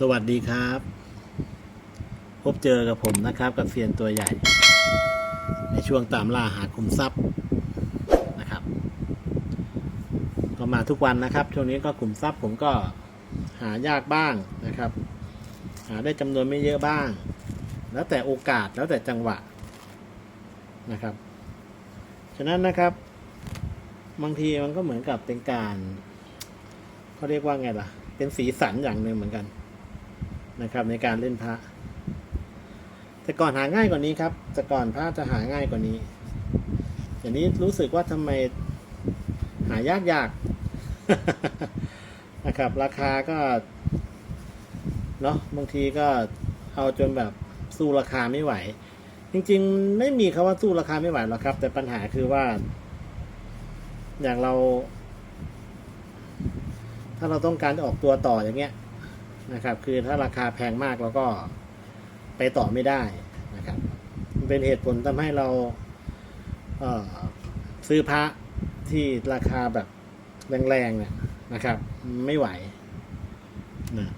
สวัสดีครับ พบเจอกับผมนะครับ กับเซียนตัวใหญ่ ในช่วงตามล่าหาคุมทรัพย์นะครับ ก็มาทุกวันนะครับ ช่วงนี้ก็กลุ่มทรัพย์ผมก็หายากบ้างนะครับ หาได้จำนวนไม่เยอะบ้าง แล้วแต่โอกาสแล้วแต่จังหวะนะครับ ฉะนั้นนะครับ บางทีมันก็เหมือนกับเป็นการเขาเรียกว่าไงล่ะ เป็นสีสันอย่างหนึ่งเหมือนกัน นะครับในการเล่นพระแต่ก่อนหาง่ายกว่านี้ครับ แต่ก่อนพระจะหาง่ายกว่านี้อย่างนี้รู้สึกว่าทำไมหายากยากนะครับ ราคาก็เนาะบางทีก็เอาจนแบบสู้ราคาไม่ไหว จริง ๆ ไม่มีคาว่าสู้ราคาไม่ไหวหรอกครับ แต่ปัญหาคือว่า อย่างเรา ถ้าเราต้องการจะออกตัวต่ออย่างเงี้ย นะครับ คือถ้าราคาแพงมากเราก็ไปต่อไม่ได้นะครับ มันเป็นเหตุผลทำให้เราเซื้อพระที่ราคาแบบแรงๆเนี่ยนะครับ ไม่ไหวนะ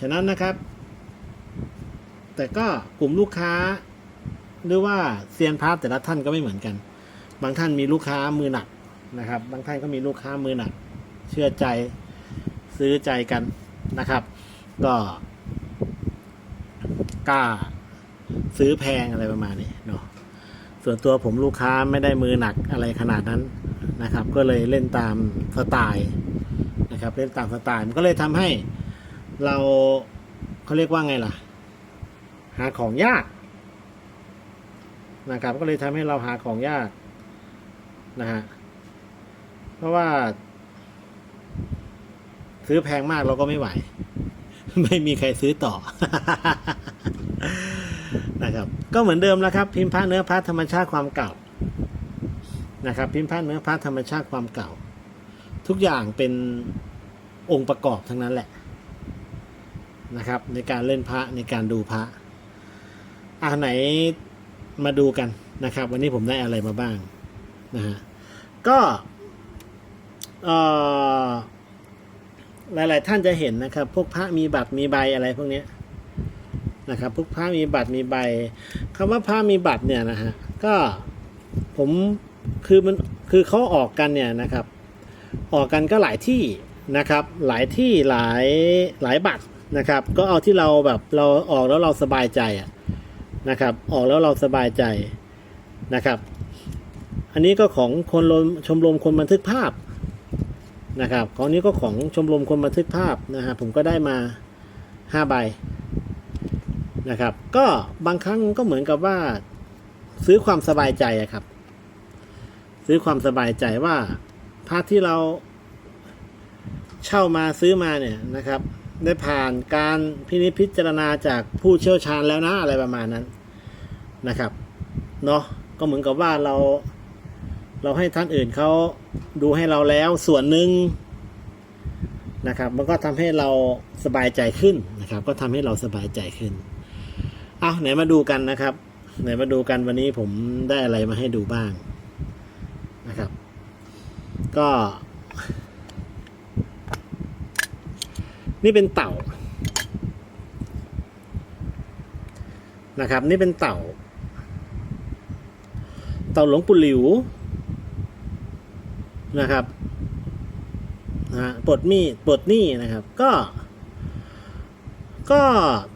ฉะนั้นนะครับ แต่ก็กลุ่มลูกค้า หรือว่าเซียนพระแต่ละท่านก็ไม่เหมือนกัน บางท่านมีลูกค้ามือหนักนะครับ บางท่านก็มีลูกค้ามือหนัก เชื่อใจซื้อใจกันนะครับ ก็กล้าซื้อแพงอะไรประมาณนี้เนาะส่วนตัวผมลูกค้าไม่ได้มือหนักอะไรขนาดนั้นนะครับ ก็เลยเล่นตามสไตล์นะครับเล่นตามสไตล์มันก็เลยทำให้เราเขาเรียกว่าไงล่ะ หาของยากนะครับ ก็เลยทำให้เราหาของยากนะฮะเพราะว่า ซื้อแพงมากเราก็ไม่ไหว ไม่มีใครซื้อต่อ นะครับ ก็เหมือนเดิมแล้วครับ พิมพ์พระเนื้อพระธรรมชาติความเก่า นะครับ พิมพ์พระเนื้อพระธรรมชาติความเก่า ทุกอย่างเป็นองค์ประกอบทั้งนั้นแหละ นะครับ ในการเล่นพระในการดูพระอ่าไหนมาดูกันนะครับ วันนี้ผมได้อะไรมาบ้างนะฮะก็เอ่อ หลาย ๆ ท่านจะเห็นนะครับ พวกพระมีบัตรมีใบอะไรพวกนี้นะครับพวกพระมีบัตรมีใบคำว่าพระมีบัตรเนี่ยนะฮะก็ผมคือมันคือเขาออกกันเนี่ยนะครับ ออกกันก็หลายที่นะครับ หลายที่หลายหลายบัตรนะครับ ก็เอาที่เราแบบเราออกแล้วเราสบายใจอะนะครับ ออกแล้วเราสบายใจนะครับ อันนี้ก็ของคนชมรมคนบันทึกภาพ นะครับของนี้ก็ของชมรมคนบันทึกภาพนะฮะผมก็ได้มาห้าใบนะครับ ก็บางครั้งก็เหมือนกับว่า ซื้อความสบายใจครับ ซื้อความสบายใจว่าพระที่เราเช่ามาซื้อมาเนี่ยนะครับ ได้ผ่านการพินิจพิจารณาจากผู้เชี่ยวชาญแล้วนะอะไรประมาณนั้นนะครับเนาะก็เหมือนกับว่าเรา เราให้ท่านอื่นเขาดูให้เราแล้วส่วนหนึ่งนะครับ มันก็ทำให้เราสบายใจขึ้นนะครับ ก็ทำให้เราสบายใจขึ้น เอาไหนมาดูกันนะครับ ไหนมาดูกันวันนี้ผมได้อะไรมาให้ดูบ้างนะครับ ก็ นี่เป็นเต่านะครับ นี่เป็นเต่า เต่าหลวงปู่หลิว นะครับนะฮะปลดหนี้ปลดหนี้นะครับ ก็ ก็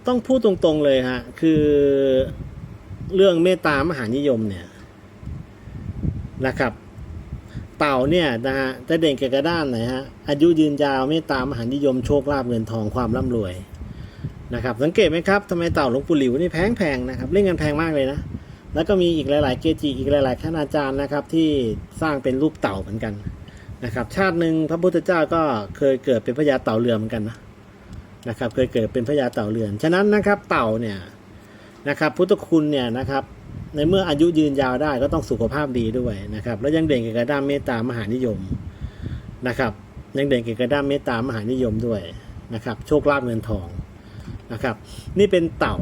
ต้องพูดตรงๆเลยฮะคือเรื่องเมตตามหานิยมเนี่ยนะครับ เต่าเนี่ยนะฮะจะเด่นเกี่ยวกับด้านไหนฮะอายุยืนยาวเมตตามหานิยมโชคลาภเงินทองความร่ำรวยนะครับ สังเกตไหมครับทำไมเต่าหลวงปู่หลิวนี่แพงแพงๆนะครับเล่นกันแพงมากเลยนะ แล้วก็มีอีกหลายๆ เกจิอีกหลายๆคณาจารย์นะครับ ที่สร้างเป็นรูปเต่าเหมือนกันนะครับ ชาติหนึ่งพระพุทธเจ้าก็เคยเกิดเป็นพญาเต่าเรือเหมือนกันนะนะครับ เคยเกิดเป็นพญาเต่าเรือน ฉะนั้นนะครับ เต่าเนี่ยนะครับ พุทธคุณเนี่ยนะครับ ในเมื่ออายุยืนยาวได้ก็ต้องสุขภาพดีด้วยนะครับ แล้วยังเด่นเกี่ยวกับด้านเมตตามหานิยมนะครับ ยังเด่นเกี่ยวกับด้านเมตตามหานิยมด้วยนะครับ โชคลาภเงินทองนะครับ นี่เป็นเต่า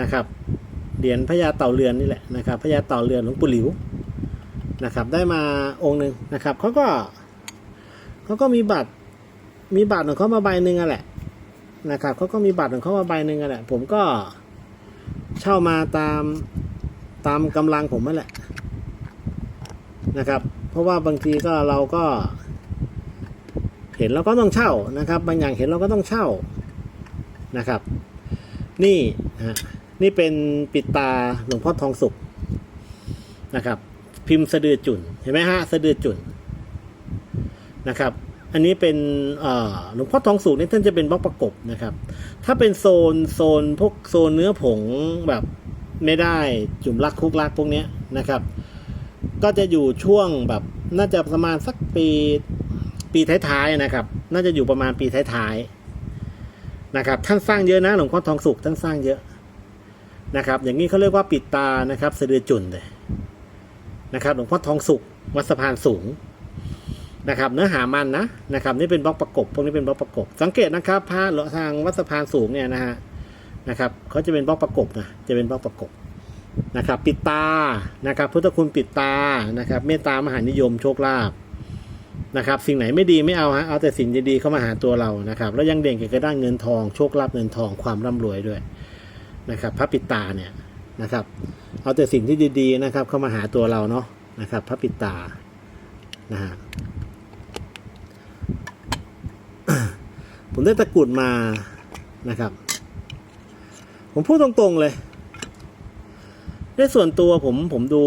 นะครับ เหรียญพญาเต่าเรือนนี่แหละนะครับพญาเต่าเรือนหลวงปู่หลิวนะครับ ได้มาองค์หนึ่งนะครับเขาก็เขาก็มีบัตรมีบัตรของเขามาใบหนึ่งอะแหละนะครับเขาก็มีบัตรของเขามาใบหนึ่งอะแหละ ผมก็เช่ามาตามตามกำลังผมนั่นแหละนะครับ เพราะว่าบางทีก็เราก็ เห็นเราก็ต้องเช่านะครับ บางอย่างเห็นเราก็ต้องเช่านะครับ นี่ฮะ นี่เป็นปิดตาหลวงพ่อทองสุขนะครับ พิมพ์สะดือจุนเห็นไหมฮะสะดือจุนนะครับ อันนี้เป็นหลวงพ่อทองสุกนี่ท่านจะเป็นบล็อกประกบนะครับ ถ้าเป็นโซนโซนพวกโซนเนื้อผงแบบไม่ได้จุ่มลักคุกลักพวกนี้นะครับ ก็จะอยู่ช่วงแบบน่าจะประมาณสักปีปีท้ายๆนะครับ น่าจะอยู่ประมาณปีท้ายๆนะครับ ท่านสร้างเยอะนะหลวงพ่อทองสุกท่านสร้างเยอะ นะครับ อย่างนี้เขาเรียกว่าปิดตานะครับสะดือจุนเลยนะครับหลวงพ่อทองสุกวัดสะพานสูงนะครับ เนื้อหามันนะนะครับ นี่เป็นบล็อกประกบพวกนี้เป็นบล็อกประกบ สังเกตนะครับพระหลวงทางวัดสะพานสูงเนี่ยนะฮะนะครับเขาจะเป็นบล็อกประกบนะจะเป็นบล็อกประกบนะครับปิดตานะครับพุทธคุณปิดตานะครับเมตตามหานิยมโชคลาภนะครับ สิ่งไหนไม่ดีไม่เอาฮะเอาแต่สิ่งดีๆเข้ามาหาตัวเรานะครับ แล้วยังเด่นเกี่ยวกับด้านเงินทองโชคลาภเงินทองความร่ำรวยด้วย นะครับพระปิตาเนี่ยนะครับ เอาแต่สิ่งที่ดีๆนะครับ เข้ามาหาตัวเราเนาะนะครับ พระปิตานะฮะผมได้ตะกรุดมานะครับ ผมพูดตรงๆเลยในส่วนตัวผมผมดู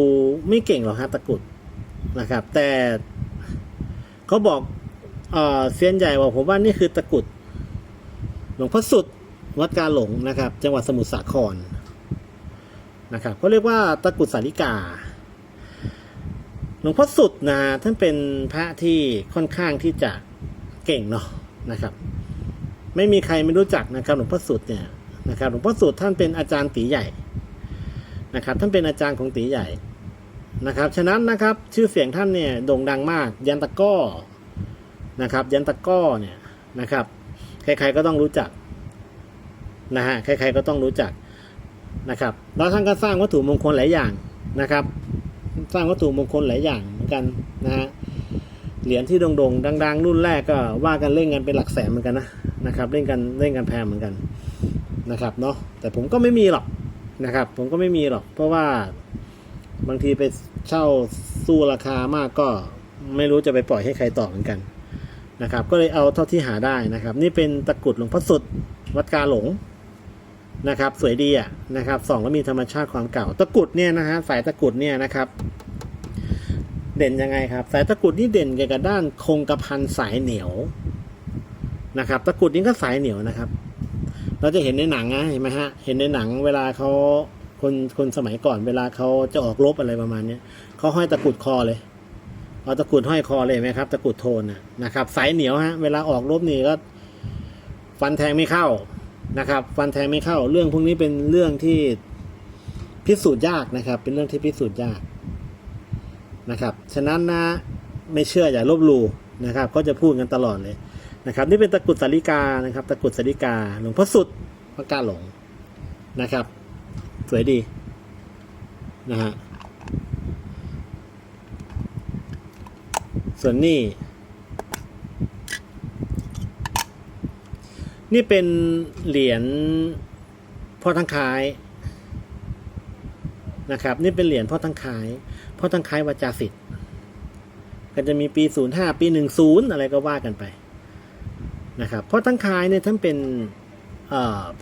ไม่เก่งหรอกฮะตะกรุดนะครับ แต่เขาบอกเออเซียนใหญ่บอกผมว่านี่คือตะกรุดหลวงพ่อสุด วัดกาหลงนะครับ จังหวัดสมุทรสาครนะครับเขาเรียกว่าตะกุดสาริกา หลวงพ่อสุดนะท่านเป็นพระที่ค่อนข้างที่จะเก่งเนาะนะครับ ไม่มีใครไม่รู้จักนะครับหลวงพ่อสุดเนี่ยนะครับหลวงพ่อสุดท่านเป็นอาจารย์ตีใหญ่นะครับ ท่านเป็นอาจารย์ของตีใหญ่นะครับ ฉะนั้นนะครับชื่อเสียงท่านเนี่ยโด่งดังมาก ยันตะก้อนะครับ ยันตะก้อเนี่ยนะครับใครๆก็ต้องรู้จัก นะฮะใครๆก็ต้องรู้จักนะครับแล้วท่านก็สร้างวัตถุมงคลหลายอย่างนะครับ สร้างวัตถุมงคลหลายอย่างเหมือนกันนะฮะเหรียญที่โด่งๆดัง ๆ รุ่นแรกก็ว่ากันเล่นกันเป็นหลักแสนเหมือนกันนะนะครับเล่นกันเล่นกันแพงเหมือนกันนะครับเนาะแต่ผมก็ไม่มีหรอกนะครับ ผมก็ไม่มีหรอก เพราะว่าบางทีไปเช่าสู้ราคามากก็ไม่รู้จะไปปล่อยให้ใครต่อเหมือนกันนะครับ ก็เลยเอาเท่าที่หาได้นะครับ นี่เป็นตะกรุดหลวงพ่อสุดวัดกาหลง นะครับสวยดีอะนะครับสองแล้วมีธรรมชาติความเก่าตะกุดเนี่ยนะฮะสายตะกุดเนี่ยนะครับ เด่นยังไงครับ สายตะกุดนี่เด่นเกี่ยวกับด้านคงกระพันสายเหนียวนะครับ ตะกุดนี่ก็สายเหนียวนะครับ เราจะเห็นในหนังนะเห็นไหมฮะเห็นในหนังเวลาเขาคนคนสมัยก่อนเวลาเขาจะออกรบอะไรประมาณเนี้ยเขาห้อยตะกุดคอเลยเอาตะกุดห้อยคอเลยไหมครับ ตะกุดโทนนะนะครับ สายเหนียวฮะเวลาออกรบนี่ก็ฟันแทงไม่เข้า นะครับฟันแทงไม่เข้า เรื่องพวกนี้เป็นเรื่องที่พิสูจน์ยากนะครับ เป็นเรื่องที่พิสูจน์ยากนะครับฉะนั้นนะไม่เชื่ออย่าลบหลู่นะครับ ก็จะพูดกันตลอดเลยนะครับ นี่เป็นตะกรุดสาริกานะครับ ตะกรุดสาริกาหลวงพ่อสุดพระกาหลงนะครับ สวยดีนะฮะส่วนนี้ นี่เป็นเหรียญพ่อทั้งคายนะครับ นี่เป็นเหรียญพ่อทั้งคายพ่อทั้งคายวาจาสิทธิ์ก็จะมีปีศูนย์ห้าปีหนึ่งศูนย์อะไรก็ว่ากันไปนะครับพ่อทั้งคายเนี่ยท่านเป็น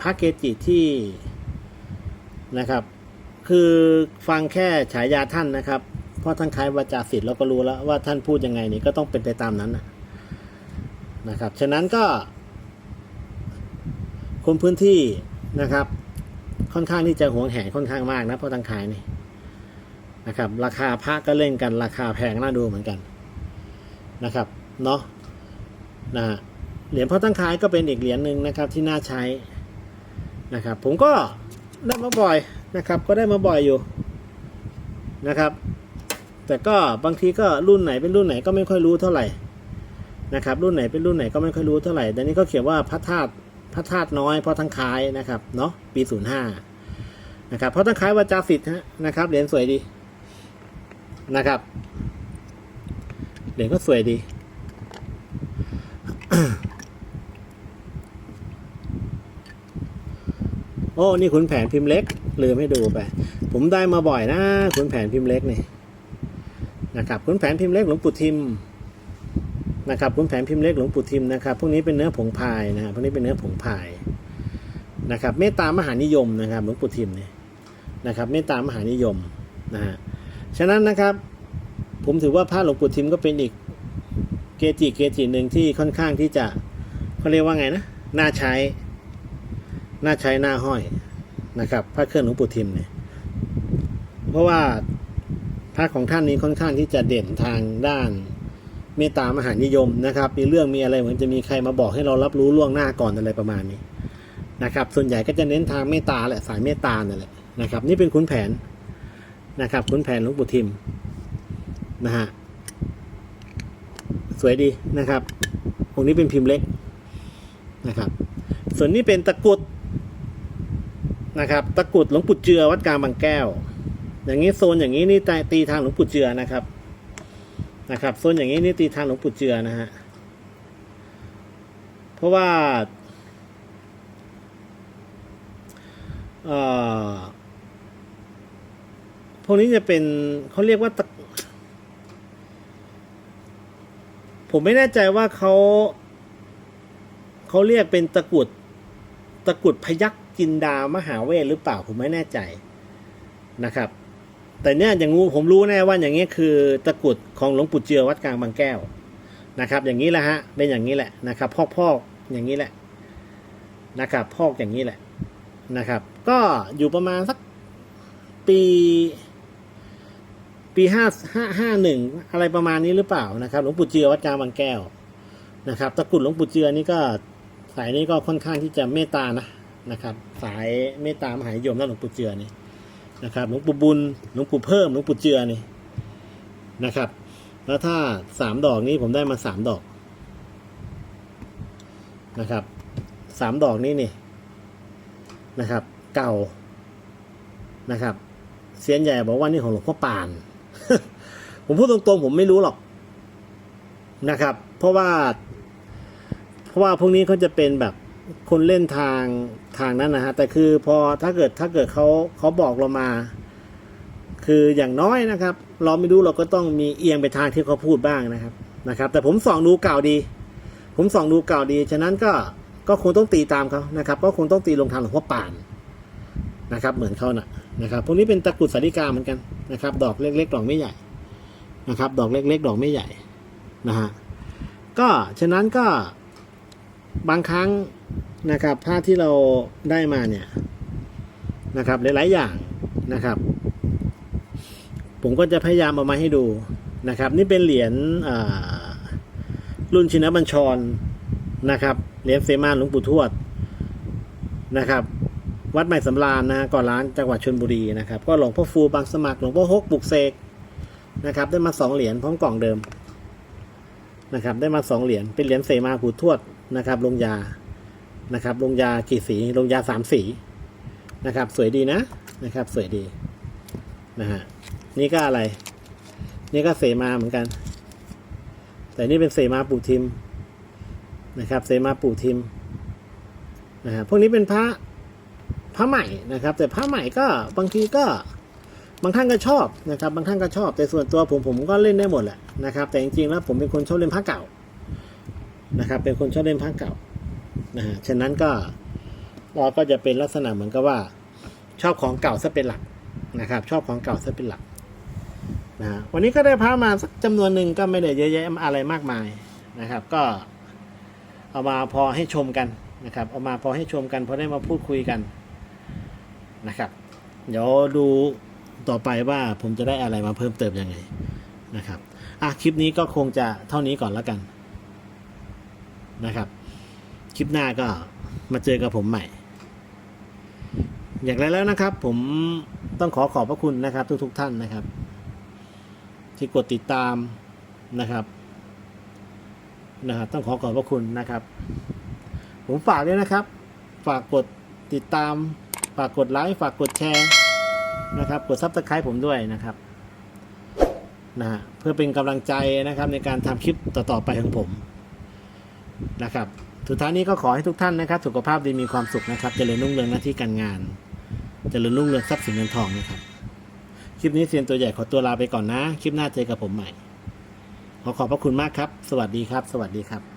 พระเกจิที่นะครับ คือฟังแค่ฉายาท่านนะครับพ่อทั้งคายวาจาสิทธิ์เราก็รู้แล้วว่าท่านพูดยังไงนี่ก็ต้องเป็นไปตามนั้นนะนะครับ ฉะนั้นก็ คนพื้นที่นะครับ ค่อนข้างที่จะหวงแหนค่อนข้างมากนะเพ่อทั้งคายนี่นะครับ ราคาพระก็เล่นกัน ราคาแพงน่าดูเหมือนกันนะครับเนาะนะเหรียญพ่อตั้งคายก็เป็นอีกเหรียญหนึ่งนะครับที่น่าใช้นะครับ ผมก็ได้มาบ่อยนะครับ ก็ได้มาบ่อยอยู่นะครับ แต่ก็บางทีก็รุ่นไหนเป็นรุ่นไหนก็ไม่ค่อยรู้เท่าไหร่นะครับ รุ่นไหนเป็นรุ่นไหนก็ไม่ค่อยรู้เท่าไหร่แต่นี้ก็เขียนว่าพระธาตุ พระธาตุน้อยพ่อทั้งคายนะครับเนาะปีศูนย์ห้านะครับพ่อทั้งคายวาจาสิทธิ์นะครับเหรียญสวยดีนะครับเหรียญก็สวยดีโอ้นี่ขุนแผนพิมพ์เล็กลืมให้ดูไป ผมได้มาบ่อยนะขุนแผนพิมพ์เล็กนี่นะครับขุนแผนพิมพ์เล็กหลวงปู่ทิม นะครับขุนแผนพิมพ์เล็กหลวงปู่ทิมนะครับพวกนี้เป็นเนื้อผงพายนะฮะพวกนี้เป็นเนื้อผงพายนะครับ เมตตามหานิยมนะครับหลวงปู่ทิมเนี่ยนะครับ เมตตามหานิยมนะฮะฉะนั้นนะครับ ผมถือว่าพระหลวงปู่ทิมก็เป็นอีกเกจิเกจิหนึ่งที่ค่อนข้างที่จะเขาเรียกว่าไงนะน่าใช้น่าใช้หน้าห้อยนะครับ พระเครื่องหลวงปู่ทิมเนี่ยเพราะว่าพระของท่านนี้ค่อนข้างที่จะเด่นทางด้าน เมตตามหานิยมนะครับ มีเรื่องมีอะไรเหมือนจะมีใครมาบอกให้เรารับรู้ล่วงหน้าก่อนอะไรประมาณนี้นะครับ ส่วนใหญ่ก็จะเน้นทางเมตตาแหละสายเมตตานั่นแหละนะครับ นี่เป็นขุนแผนนะครับขุนแผนหลวงปู่ทิมนะฮะสวยดีนะครับองค์นี้เป็นพิมพ์เล็กนะครับ ส่วนนี้เป็นตะกรุดนะครับ ตะกรุดหลวงปู่เจือวัดกลางบางแก้ว อย่างนี้โซนอย่างนี้นี่ตีทางหลวงปู่เจือนะครับ นะครับโซนอย่างนี้นี่ตีทางหลวงปู่เจือนะฮะเพราะว่าพวกนี้จะเป็นเขาเรียกว่าตะผมไม่แน่ใจว่าเขาเขาเรียกเป็นตะกุดตะกุดพยักจินดามหาเวทหรือเปล่าผมไม่แน่ใจนะครับ แต่เนี่ยอย่างงูผมรู้แน่ว่าอย่างนี้คือตะกรุดของหลวงปู่เจือวัดกลางบางแก้วนะครับ อย่างนี้แหละฮะเป็นอย่างนี้แหละนะครับพอกพอกอย่างนี้แหละนะครับ พอกอย่างนี้แหละนะครับ ก็อยู่ประมาณสักปี ปีห้าห้าห้าหนึ่งอะไรประมาณนี้หรือเปล่านะครับหลวงปู่เจือวัดกลางบางแก้วนะครับ ตะกรุดหลวงปู่เจือนี่ก็สายนี้ก็ค่อนข้างที่จะเมตตานะนะครับ สายเมตตามหานิยมนะหลวงปู่เจือนี่ นะครับหลวงปู่บุญหลวงปู่เพิ่มหลวงปู่เจือนี่นะครับ แล้วถ้าสามดอกนี้ผมได้มาสามดอกนะครับสามดอกนี้นี่นะครับ เก่านะครับเซียนใหญ่บอกว่านี่ของหลวงพ่อปาน ผมพูดตรงๆ ผมไม่รู้หรอกนะครับ เพราะว่า เพราะว่าพวกนี้เขาจะเป็นแบบ คนเล่นทางทางนั้นนะฮะแต่คือพอถ้าเกิดถ้าเกิดเขาเขาบอกเรามา คืออย่างน้อยนะครับ เราไม่รู้เราก็ต้องมีเอียงไปทางที่เขาพูดบ้างนะครับนะครับ แต่ผมส่องดูเก่าดี ผมส่องดูเก่าดี ฉะนั้นก็ก็คงต้องตีตามเขานะครับ ก็คงต้องตีลงทางหลวงพ่อป่านนะครับ เหมือนเขานะนะครับพวกนี้เป็นตะกรุดสาริกาเหมือนกันนะครับ ดอกเล็กๆดอกไม่ใหญ่นะครับ ดอกเล็กๆดอกไม่ใหญ่นะฮะก็ฉะนั้นก็ บางครั้งนะครับผ้าที่เราได้มาเนี่ยนะครับหลายๆอย่างนะครับ ผมก็จะพยายามเอามาให้ดูนะครับ นี่เป็นเหรียญรุ่นชินบัญชรนะครับเหรียญเซมาหลวงปู่ทวดนะครับ วัดใหม่สำราญนะก่อนร้านจังหวัดชลบุรีนะครับ ก็หลวงพ่อฟูบางสมัครหลวงพ่อฮกปลุกเสกนะครับ ได้มาสองเหรียญพร้อมกล่องเดิมนะครับ ได้มาสองเหรียญเป็นเหรียญเสมาปู่ทวด นะครับ ลงยานะครับ ลงยากี่สี ลงยาสามสีนะครับ สวยดีนะนะครับ สวยดีนะฮะนี่ก็อะไร นี่ก็เสมาเหมือนกัน แต่นี่เป็นเสมาปู่ทิมนะครับ เสมาปู่ทิมนะฮะพวกนี้เป็นพระพระใหม่นะครับ แต่พระใหม่ก็บางทีก็บางท่านก็ชอบนะครับ บางท่านก็ชอบ แต่ส่วนตัวผมผมก็เล่นได้หมดแหละนะครับ แต่จริงๆแล้วผมเป็นคนชอบเล่นพระเก่า นะครับ เป็นคนชอบเล่นพระเก่านะฮะฉะนั้นก็เราก็จะเป็นลักษณะเหมือนกับว่า ชอบของเก่าซะเป็นหลักนะครับ ชอบของเก่าซะเป็นหลักนะฮะวันนี้ก็ได้พระมาสักจำนวนหนึ่งก็ไม่ได้เยอะแยะอะไรมากมายนะครับ ก็เอามาพอให้ชมกันนะครับ เอามาพอให้ชมกันพอได้มาพูดคุยกันนะครับ เดี๋ยวดูต่อไปว่าผมจะได้อะไรมาเพิ่มเติมยังไงนะครับอะคลิปนี้ก็คงจะเท่านี้ก่อนแล้วกัน นะครับ คลิปหน้าก็มาเจอกับผมใหม่ อย่างไรแล้วนะครับ ผมต้องขอขอบพระคุณนะครับ ทุกๆทท่านนะครับ ที่กดติดตามนะครับนะครับต้องขอขอบพระคุณนะครับ ผมฝากด้วยนะครับ ฝากกดติดตาม ฝากกดไลค์ฝากกดแชร์นะครับ กดซับสไครต์ผมด้วยนะครับนะฮะเพื่อเป็นกำลังใจนะครับในการทำคลิปต่อๆไปของผม นะครับ สุดท้ายนี้ก็ขอให้ทุกท่านนะครับ สุขภาพดีมีความสุขนะครับเจริญรุ่งเรืองหน้าที่การงานเจริญรุ่งเรืองทรัพย์สินเงินทองนะครับ คลิปนี้เซียนตัวใหญ่ขอตัวลาไปก่อนนะ คลิปหน้าเจอกับผมใหม่ ขอขอบพระคุณมากครับ สวัสดีครับ สวัสดีครับ